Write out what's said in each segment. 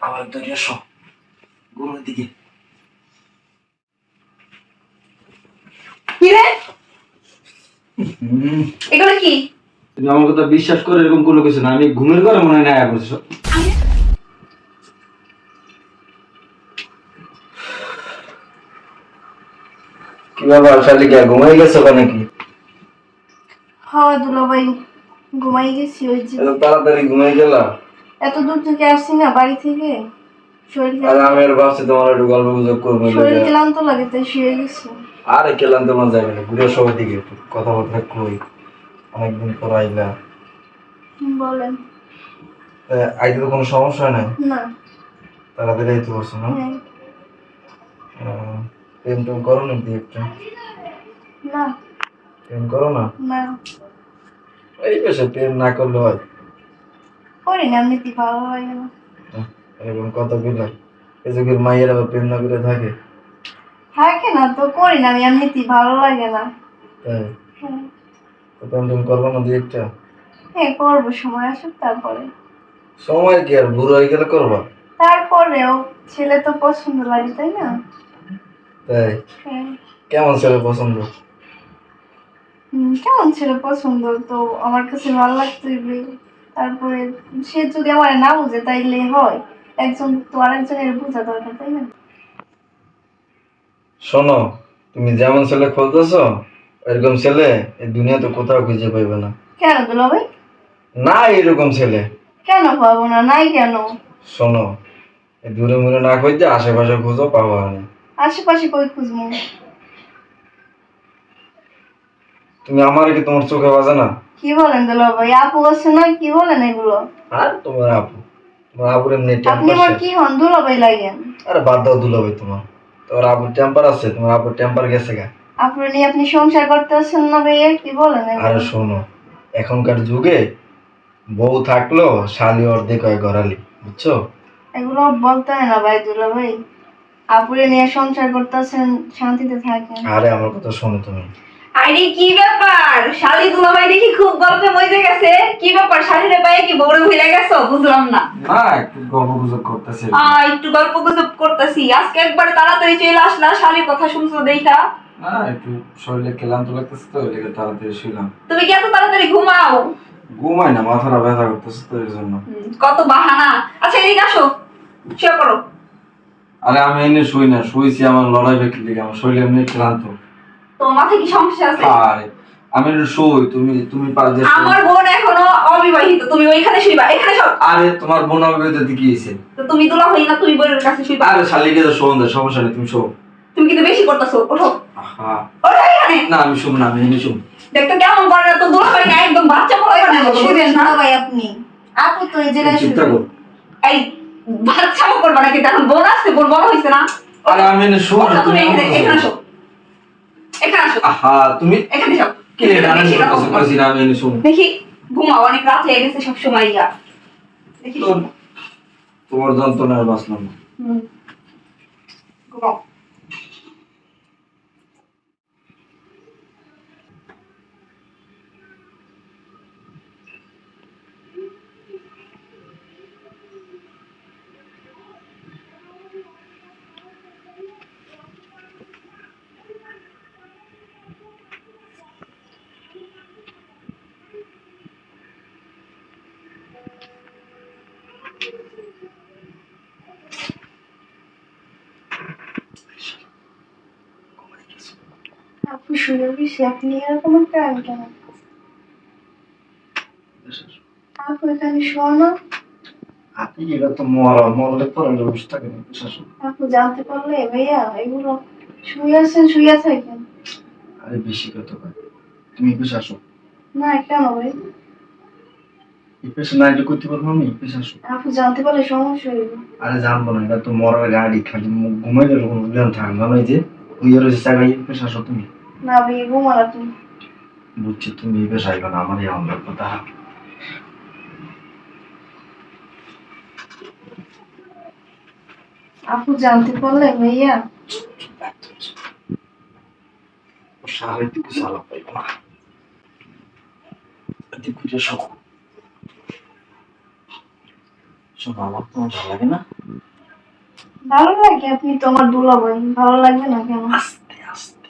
আমার দরিয়া সব গরুর দিকে। এগুলো কি? তুমি আমার কথা বিশ্বাস করে এরকম করল কিছু না। আমি ঘুমের ঘরে মনে হয় না করছ কি ব্যাপার শালিকা ঘুমাই গেছো নাকি হ্যাঁ দুলাভাই ঘুমাই গেছি ওই যে। তাড়াতাড়ি ঘুমাই গেলা? এত দূর থেকে আসছি না বাড়ি থেকে? শরীর আর আমি আর ভাবছি তোমার একটু গল্প গুজব করব শরীর ক্লান্ত লাগে তাই শুয়ে গেছি। আরে কেলাম তোমার যাবে না ঘুরে সবাই দিকে কথাবার্তা কই। অনেকদিন পর আইলা। বলেন। আইতে তো কোনো সমস্যা নাই? না। তাড়াতাড়ি আইতে পারছ না? হ্যাঁ, প্রেম টেম করো নাকি একটু? না। প্রেম করো না? না। এই বেশি প্রেম না করলে হয়। করি না ভালো লাগে না। এরকম কতগুলো এই যুগের মাইয়ের আবার প্রেম না করে থাকে। থাকে না তো করি না আমি ভালো লাগে না। তাই? হ্যাঁ। তো প্রেম টেম করব না দুই একটা? হ্যাঁ করব সময় আসুক তারপরে। সময় কি আর বুড়ো হয়ে গেলে করবা? তারপরেও ছেলে তো পছন্দ লাগে তাই না? তাই? হ্যাঁ। কেমন ছেলে পছন্দ? কেমন ছেলে পছন্দ তো আমার কাছে ভালো লাগতো তারপরে সে যদি আমার না বুঝে তাইলে হয়। একজন তো আরেকজনের বোঝা দরকার তাই না? শোনো তুমি যেমন ছেলে খুঁজতেছ এরকম ছেলে এই দুনিয়াতে কোথাও খুঁজে পাইবে না। কেন দুলা ভাই? না এরকম ছেলে। কেন পাবো না? নাই কেন? শোনো এই দূরে মুরে না খুঁজতে আশেপাশে খুঁজো পাবো না আশেপাশে কই খুঁজবো? তুমি আমার কি তোমার চোখে বাজে না? কি বলেন দুলা ভাই? আপু আছে না? কি বলেন এগুলো? আর তোমার আপু? তোমার আপুর এমনি আপনি আমার কি হন? দুলা ভাই লাগেন। আরে বাদ দাও দুলাভাই তোমার। তোমার আপুর টেম্পার আছে তোমার আপুর টেম্পার গেছে গা। আপনি নিয়ে আপনি সংসার করতেছেন না ভাইয়া? কি বলেন আরে শোনো এখনকার যুগে বউ থাকল শালি অর্ধেক হয় গড়ালি বুঝছ? এগুলো বলতে হয় না ভাই দুলা ভাই। আপুরে নিয়ে সংসার করতেছেন শান্তিতে থাকেন। আরে আমার কথা শোনো তুমি। আরে কি ব্যাপার? শালি দুলাভাই দেখি খুব গল্পে মজে গেছে। কি ব্যাপার? শালিরে পায়ে কি বড় ভুলে গেছো? বুঝলাম না। না একটু গল্প গুজব করতেছে। আহ একটু গল্প গুজব করতেছি। আজকে একবার তাড়াতাড়ি চলে আসলা শালির কথা শুনছো দেখা না একটু শরীরে ক্লান্ত লাগতেছে তো লেগে তাড়াতাড়ি শুইলাম। তুমি কি এত তাড়াতাড়ি ঘুমাও? ঘুমাই না মাথাটা ব্যথা করতেছে তো এর জন্য। কত বাহানা। আচ্ছা এদিকে আসো। শুয়ে করো আরে আমি এনে শুই না শুইছি আমার লড়াই ব্যক্তির দিকে আমার শরীর এমনি ক্লান্ত। মাথায় কি সমস্যা আছে? আরে আমি একটু শুই তুমি তুমি পারবে আমার বোন এখনও অবিবাহিত তুমি ওইখানে শুইবা এখানে সব আরে তোমার বোন অবিবাহিত কি হয়েছে? তো তুমি দুলা হই না তুমি বোনের কাছে শুইবা। আরে শালিকে তো শোন দেয় সমস্যা নেই তুমি শো তুমি কিন্তু বেশি করতেছো ওঠো। আহা। ওঠো এখানে। না আমি শুভ না আমি শুভ দেখতে কেমন করে তো দুলা হয় না একদম বাচ্চা পড়াই না শুবেন না। ভাই আপনি। আপু তো এই জায়গায় থাকো। এই বাচ্চা করবা নাকি? এখন বোন আসছে বোন বড় হয়েছে না। আরে আমি শুভ তুমি এখানে এখানে আসো এখানে আসো। আহা তুমি এখানে যাও। কি? রে রান্না করতেছো কইছি না আমি এনে দেখি ঘুমাও অনেক রাত হয়ে গেছে সব সময় ইয়া। দেখি তোমার যন্ত্রণায় বাঁচলাম না। হুম। ঘুমাও। শুয়ে বসে আপনি এরকম প্রাণ কেন না। আপনি এটা তো মরা মরলে পরে অবস্থা কেন শাসন আপু জানতে পারলে ভাইয়া এগুলো শুয়ে আছেন শুয়ে থাকেন। আরে বেশি কথা কয়। তুমি না কেন ভাই। না এটা করতে পারব আমি আপু জানতে পারলে সমস্যা হইব আরে জানব না এটা তো মরার গাড়ি খালি ঘুমাইলে জ্ঞান থাকে না। যে ওই জায়গায় একুশ আসো তুমি। না ভাই ঘুমালা তুমি। বুঝছি তুমি এই পেশে আইবা না আমারই আমার কথা আপু জানতে পারলে ভাইয়া? সাহায্য সালা পাইবো না। এদিক ঘুরে সব আমার তোমার ভালো লাগে না। ভালো লাগে আপনি তো আমার দুলাভাই। ভালো লাগবে না কেন আস্তে আস্তে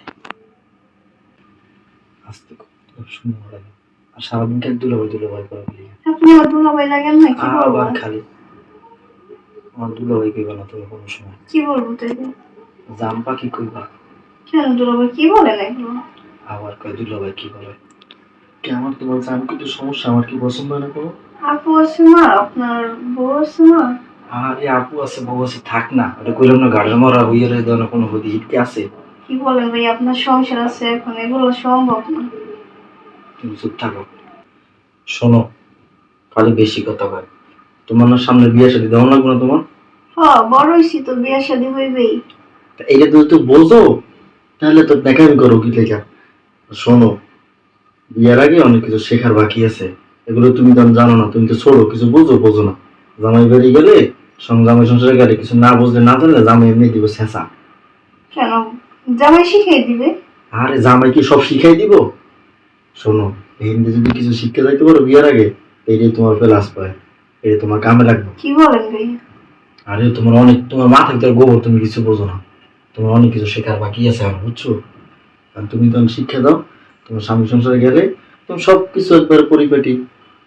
আস্তে খুব সুন্দর লাগে। আর সারাদিন খালি দুলাভাই দুলাভাই করে বলি আপনি দুলাভাই লাগেন না কি আবার খালি। আমার দুলাভাই কইবা না তুমি কোনো সময়। কি বলব কইবা? কেন দুলাভাই কি বলেন এগুলো? আবার কয় দুলাভাই কি বলে? কে আমার তো বলছে আমি কিন্তু সমস্যা আমার কি পছন্দ হয় না কোনো? আপু আছে মা আপনার বউ আছে মা আরে আপু আছে বউ আছে থাক না। ওটা কইলাম না গাড়ির মরা হইয়া রে কোনো হদি আছে? কি বলেন ভাই? আপনার সংসার আছে এখন এগুলো সম্ভব না। তুমি চুপ থাকো। শোনো খালি বেশি কথা কয়। তোমার না সামনে বিয়ে শাদি দেওয়া লাগবে না তোমার? হ বড় হইছি তো বিয়া শাদি হইবেই। এইটা তুমি তো বলছো তাহলে তো দেখাবি করো কি লেখা? শোনো বিয়ের আগে অনেক কিছু শেখার বাকি আছে। এগুলো তুমি তো জানো না তুমি তো ছোড়ো কিছু বুঝো বোঝো না। জামাই বাড়ি গেলে সঙ্গে জামাই সংসারে গেলে কিছু না বুঝলে না জানলে জামাই এমনি দিব শেষা কেন? জামাই শিখিয়ে দিবে। আরে জামাই কি সব শিখাই দিব? শোনো হিন্দি যদি কিছু শিখতে যাইতে পারো বিয়ের আগে এইটাই তোমার প্লাস পায় এটা তোমার কামে লাগবে। কি বলেন ভাই? আরে তোমার অনেক তোমার মাথার ভিতরে গোবর তুমি কিছু বোঝো না। তোমার অনেক কিছু শেখার বাকি আছে এখন বুঝছ? আর তুমি তখন শিক্ষা দাও তোমার স্বামী সংসারে গেলে তুমি সব কিছু একবার পরিপাটি।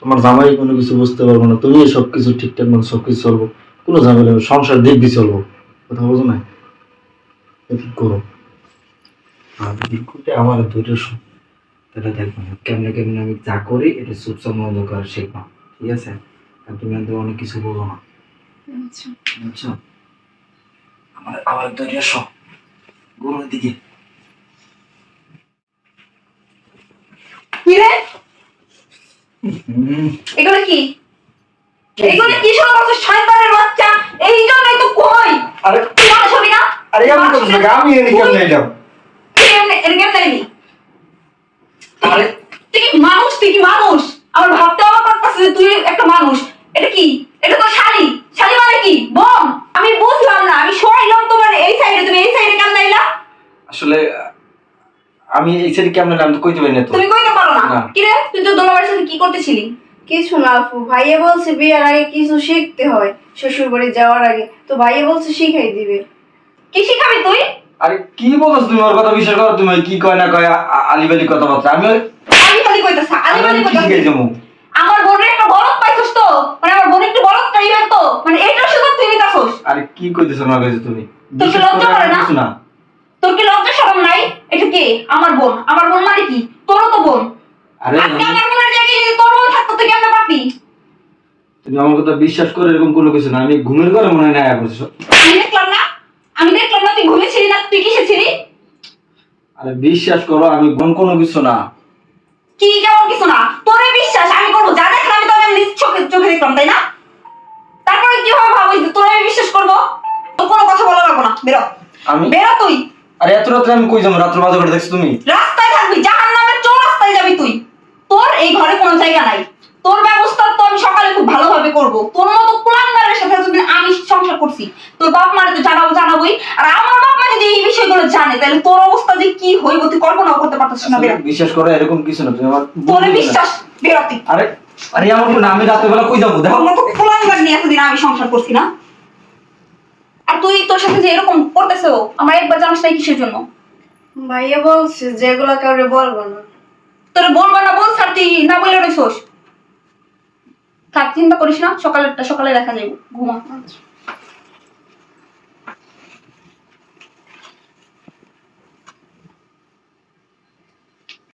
তোমার জামাই কোনো কিছু বুঝতে পারব না তুমি সব কিছু ঠিকঠাক মতো সব কিছু চলবো। কোনো ঝামেলা সংসার দেখবি চলবো। কথা বোঝো না? করো? আর করতে আমার শো। তাহলে দেখব না কেমনে কেমনে আমি যা করি এটা চুপচাপ মন্দ করে শিখব ঠিক আছে? আর তুমি তো অনেক কিছু বোঝো না। আচ্ছা। বুঝছ? আমার আবার তৈরি আসো গরুর দিকে কি রে? এগুলো কি? এগুলো কি সব করছ শয়তানের বাচ্চা। এই জন্যই তো কই? আরে তুই হবি না? আরে আমি না, আমি এনে কেমনে এলাম তুই মানুষ? তুই কি মানুষ? আমার ভাবতে অবাক যে তুই একটা মানুষ। এটা কি? এটা তো শালি। শালি মানে কি? বোন আমি বুঝলাম না আমি সরাইলাম তোমার এই সাইডে তুমি এই সাইডে কেমন আইলা আসলে আমি এই সাইডে কেমন এলাম তো কইতে পারি না তো। তুমি কইতে পারো না। না। কি রে? তুই তো দোলাবাড়ির সাথে কি করতেছিলি? কিছু না আপু ভাইয়া বলছে বিয়ের আগে কিছু শিখতে হয়। শ্বশুর বাড়ি যাওয়ার আগে। তো ভাইয়া বলছে শিখাই দিবে। কি শিখাবি তুই? আরে কি বলছ তুমি? ওর কথা বিশ্বাস করো তুমি কি কয় না কয় আলিবালি কথাবার্তা। আমি ওর- আলি বালি কইতাছ আলি আমি বালি কি কইতাছ আমার বোনের একটা বলদ পাইছস তো? মানে আমার বোন একটু বলদ টাইপের তো। মানে এটা শুধু তুই নিতাছস আরে কি কইতেছ আমার কাছে তুমি? তোর কি লজ্জা করে না? তোর কি লজ্জা শরম নাই? এটা কে? আমার বোন। আমার বোন মানে কি? তোরও তো বোন। আরে আমার বোনের জায়গায় যদি তোর বোন থাকতো তুই কেমনে পারতি তুমি আমার কথা বিশ্বাস করে এরকম কোনো কিছু না। আমি ঘুমের ঘরে মনে হয় না করছ আমি দেখলাম না। আমি দেখলাম না তুই ঘুমিয়েছিলি না? তুই কিসে ছিলি? আরে বিশ্বাস করো আমি কোন কোনো কিছু না। কি কেমন কিছু না? তোরে বিশ্বাস আমি করব। যা দেখলাম আমি তো আমি নিজ চোখে চোখে দেখলাম তাই না? তারপরে কীভাবে ভাবিস যে তোরে আমি বিশ্বাস করব? তো কোনো কথা বলা লাগবো না। বেরো। আমি বেরো তুই। আরে এত রাত্রে আমি কই যাব? রাত্র বাজে করে দেখছ তুমি? রাস্তায় থাকবি জাহান নামের চোর রাস্তায় যাবি তুই। তোর এই ঘরে কোনো জায়গা নাই। তোর ব্যবস্থা তো আমি সকালে খুব ভালোভাবে করব। তোর মতো কুলাঙ্গারের সাথে যদি আমি সংসার করছি তোর বাপ মারে তো জানাব জানাবোই। আর আমার বাপ মা যদি এই বিষয়গুলো জানে তাহলে তোর অবস্থা যে কি হইব তুই কল্পনাও করতে পারতেছিস না বেরো। বিশ্বাস করো এরকম কিছু না তুমি আমার তোরে বিশ্বাস বেরো তুই। না। আরে আরে আমার কোনো? আমি রাতে বেলা কই যাব? দেখো। তোর মতো কুলাঙ্গার নিয়ে এতদিন আমি সংসার করছি না। আর তুই তোর সাথে যে এরকম করতেছো আমার একবার জানাস নাই কিসের জন্য? ভাইয়া বলছে যেগুলো কাউরে বলব না। তোর বলবা না বল স্যার তুই না বলে রইছোস থাক চিন্তা করিস না সকালে সকালে দেখা যাবে ঘুমা।